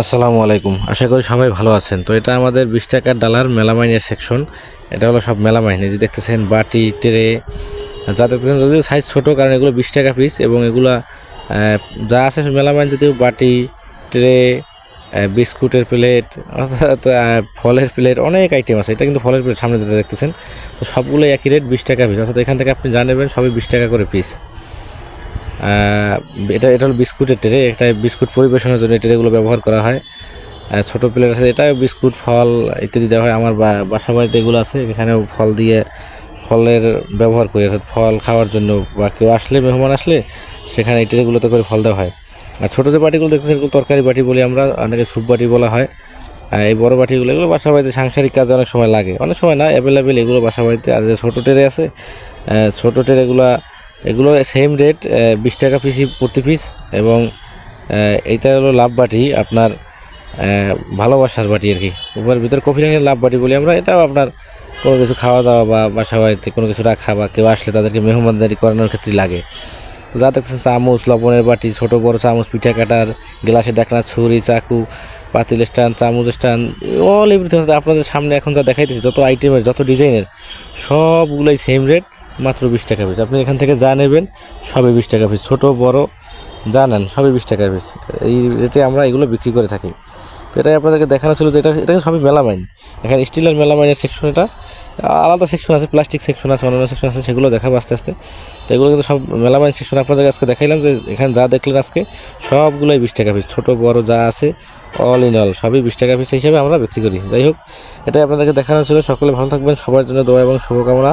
আসসালামু আলাইকুম। আশা করি সবাই ভালো আছেন। তো এটা আমাদের বিশ টাকার ডালার মেলামাইনের সেকশন এটা হলো সব মেলামাইন। যে দেখতেছেন বাটি, ট্রে, যা দেখতেছেন, যদিও সাইজ ছোটো, কারণ এগুলো বিশ টাকা পিস এবং এগুলা যা আছে মেলামাইন যদিও বাটি, ট্রে বিস্কুটের প্লেট অর্থাৎ ফলের প্লেট অনেক আইটেম আছে। এটা কিন্তু ফলের প্লেট সামনে যেটা দেখতেছেন। তো সবগুলো একই রেট বিশ টাকা পিস অর্থাৎ এখান থেকে আপনি জানেবেন সবই বিশ টাকা করে পিস এটা এটা হলো বিস্কুটের ট্রে। এটা বিস্কুট পরিবেশনের জন্য ট্রেগুলো ব্যবহার করা হয়। ছোটো প্লেট আছে এটা বিস্কুট, ফল ইত্যাদি দেওয়া হয়। আমার বাসা বাড়িতে এগুলো আছে, এখানেও ফল দিয়ে ফলের ব্যবহার করি। অর্থাৎ ফল খাওয়ার জন্য বা কেউ আসলে, মেহমান আসলে, সেখানে এই ট্রেগুলোতে করে ফল দেওয়া হয়। আর ছোটো যে বাটিগুলো দেখতেছেন, এগুলো তরকারি বাটি বলি আমরা, অনেকে স্যুপ বাটি বলা হয়। এই বড় বাটিগুলো, এগুলো বাসা বাড়িতে সাংসারিক কাজে অনেক সময় লাগে। অনেক সময় না অ্যাভেলেবেল এগুলো বাসা বাড়িতে। আর যে ছোটো ট্রে আছে ছোটো ট্রেগুলো এগুলো সেম রেট বিশ টাকা পিসি প্রতি পিস এবং এইটা হলো লাভ বাটি, আপনার ভালোবাসার বাটি আর কি। উপরের ভিতরে কফি রাখে লাভ বাটি বলি আমরা, এটাও আপনার কোনো কিছু খাওয়া দাওয়া বা বাসা বাড়িতে কোনো কিছু রাখা বা কেউ আসলে তাদেরকে মেহমানদারি করানোর ক্ষেত্রে লাগে। তো যা দেখছেন চামচ, লবণের বাটি, ছোট, বড় চামচ, পিঠা কাটার গ্লাসের ডাকনা, ছুরি, চাকু, পাতিল স্ট্যান্ড, চামচ স্ট্যান্ড অল এভরিথিং আপনাদের সামনে এখন যা দেখাইতেছি, যত আইটেমের যত ডিজাইনের সবগুলোই সেম রেট মাত্র বিশ টাকা পিস আপনি এখান থেকে যা নেবেন, সবই বিশ টাকা পিস ছোট, বড়, যা নেন, সবই বিশ টাকা পিস এই রেটে আমরা এগুলো বিক্রি করে থাকি। তো এটাই আপনাদেরকে দেখানো ছিল যে এটা এটা সবই মেলামাইন। এখানে স্টিলের মেলামাইনের সেকশন এটা। আলাদা সেকশন আছে প্লাস্টিক সেকশন আছে, অন্যান্য সেকশন আছে, সেগুলো দেখাবো আস্তে আস্তে। তো এগুলো কিন্তু সব মেলামাইন সেকশন আপনাদের আজকে দেখাইলাম যে এখানে যা দেখলেন আজকে, সবগুলোই বিশ টাকা পিস ছোটো, বড়, যা আছে অল ইন অল সবই বিশ টাকা পিস হিসেবে আমরা বিক্রি করি। যাই হোক, এটাই আপনাদেরকে দেখানো ছিল। সকলে ভালো থাকবেন। সবার জন্য দোয়া এবং শুভকামনা।